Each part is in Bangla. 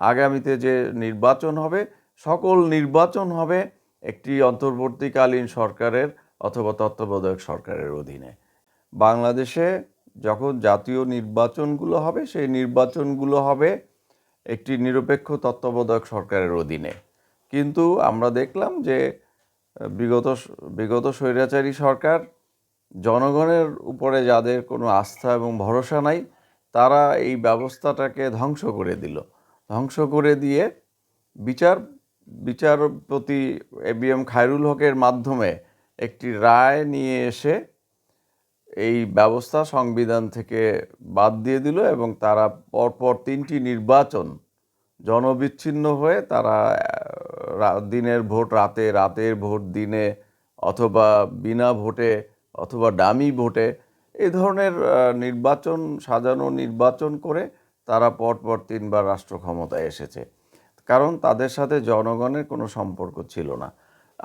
আগামীতে যে নির্বাচন হবে, সকল নির্বাচন হবে একটি অন্তর্বর্তীকালীন সরকারের অথবা তত্ত্বাবধায়ক সরকারের অধীনে। বাংলাদেশে যখন জাতীয় নির্বাচনগুলো হবে, সেই নির্বাচনগুলো হবে একটি নিরপেক্ষ তত্ত্বাবধায়ক সরকারের অধীনে। কিন্তু আমরা দেখলাম যে, বিগত বিগত স্বৈরাচারী সরকার, জনগণের উপরে যাদের কোনো আস্থা এবং ভরসা নাই, তারা এই ব্যবস্থাটাকে ধ্বংস করে দিল। ধ্বংস করে দিয়ে বিচার, বিচারপতি এ বি এম খায়রুল হকের মাধ্যমে একটি রায় নিয়ে এসে এই ব্যবস্থা সংবিধান থেকে বাদ দিয়ে দিল এবং তারা পরপর তিনটি নির্বাচন জনবিচ্ছিন্ন হয়ে তারা দিনের ভোট রাতে, রাতের ভোট দিনে অথবা বিনা ভোটে অথবা ডামি ভোটে এ ধরনের নির্বাচন, সাজানো নির্বাচন করে তারা পরপর তিনবার রাষ্ট্র ক্ষমতায় এসেছে। কারণ তাদের সাথে জনগণের কোনো সম্পর্ক ছিল না।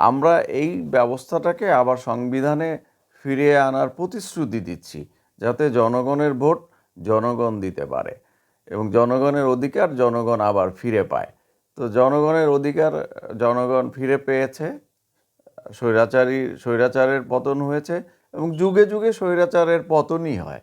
আমরা এই ব্যবস্থাটাকে আবার সংবিধানে ফিরিয়ে আনার প্রতিশ্রুতি দিচ্ছি, যাতে জনগণের ভোট জনগণ দিতে পারে এবং জনগণের অধিকার জনগণ আবার ফিরে পায়। তো জনগণের অধিকার জনগণ ফিরে পেয়েছে, স্বৈরাচারী, স্বৈরাচারের পতন হয়েছে এবং যুগে যুগে স্বৈরাচারের পতনই হয়।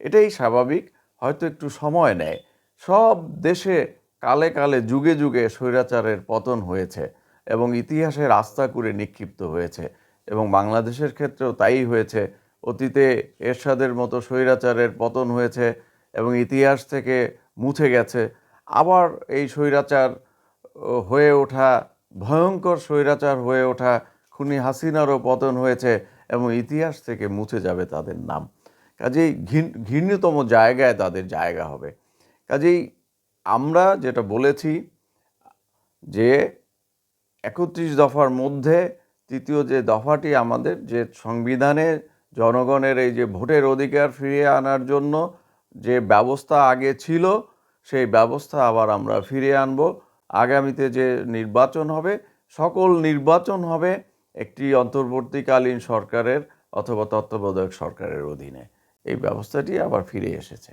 এটাই স্বাভাবিক। হয়তো একটু সময় নেয়। সব দেশে কালে কালে, যুগে যুগে স্বৈরাচারের পতন হয়েছে এবং ইতিহাসের আস্থা করে নিক্ষিপ্ত হয়েছে এবং বাংলাদেশের ক্ষেত্রেও তাই হয়েছে। অতীতে এরশাদের মতো স্বৈরাচারের পতন হয়েছে এবং ইতিহাস থেকে মুছে গেছে। আবার এই স্বৈরাচার হয়ে ওঠা, ভয়ঙ্কর স্বৈরাচার হয়ে ওঠা খুনি হাসিনারও পতন হয়েছে এবং ইতিহাস থেকে মুছে যাবে তাদের নাম। কাজেই ঘৃণ- ঘৃণ্যতম জায়গায় তাদের জায়গা হবে। কাজেই আমরা যেটা বলেছি যে একত্রিশ দফার মধ্যে তৃতীয় যে দফাটি আমাদের যে সংবিধানে জনগণের এই যে ভোটের অধিকার ফিরিয়ে আনার জন্য যে ব্যবস্থা আগে ছিল, সেই ব্যবস্থা আবার আমরা ফিরিয়ে আনব। আগামীতে যে নির্বাচন হবে, সকল নির্বাচন হবে একটি অন্তর্বর্তীকালীন সরকারের অথবা তত্ত্বাবধায়ক সরকারের অধীনে। এই ব্যবস্থাটি আবার ফিরে এসেছে।